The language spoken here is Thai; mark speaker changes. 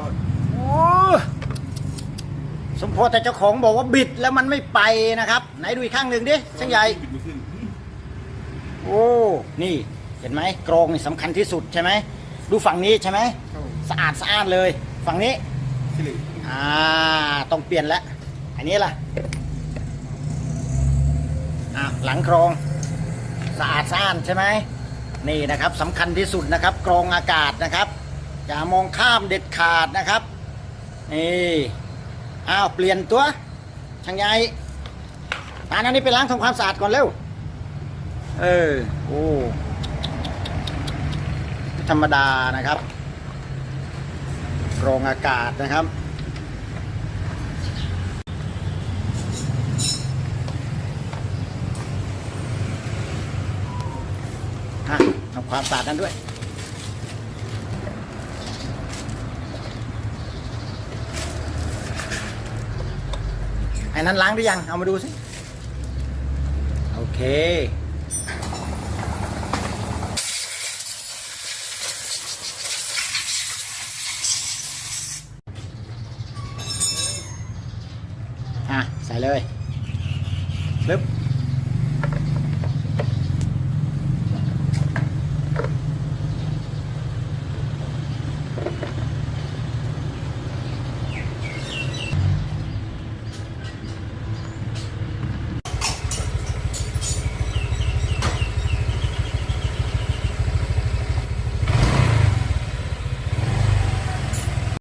Speaker 1: อดสมพอแต่เจ้าของบอกว่าบิดแล้วมันไม่ไปนะครับ ไหนดูอีกข้างหนึ่งดิช่างใหญ่
Speaker 2: โอ้
Speaker 1: โอ้ นี่เห็นไหมกรองนี่สำคัญที่สุดใช่ไหม ดูฝั่งนี้ใช่ไหมสะอาดสะอาดเลย ฝั่งนี้
Speaker 2: อ
Speaker 1: อ่า ต้องเปลี่ยนแล้ว อันนี้ล่ะ อะ หลังกรอง สะอาดสะอาดใช่ไหม นี่นะครับสำคัญที่สุดนะครับ กรองอากาศนะครับ อย่ามองข้ามเด็ดขาดนะครับ นี่อ้าว เปลี่ยนตัวช่างใหญ่ตานอันนี้ไปล้างทำความสะอาดก่อนเร็ว เออ โอ้ธรรมดานะครับกรองอากาศนะครับอะทำความสะอาดนั้นด้วย ไอ้นั้นล้างหรือยัง เอามาดูสิ โอเค อะ ใส่เลยปึ๊บ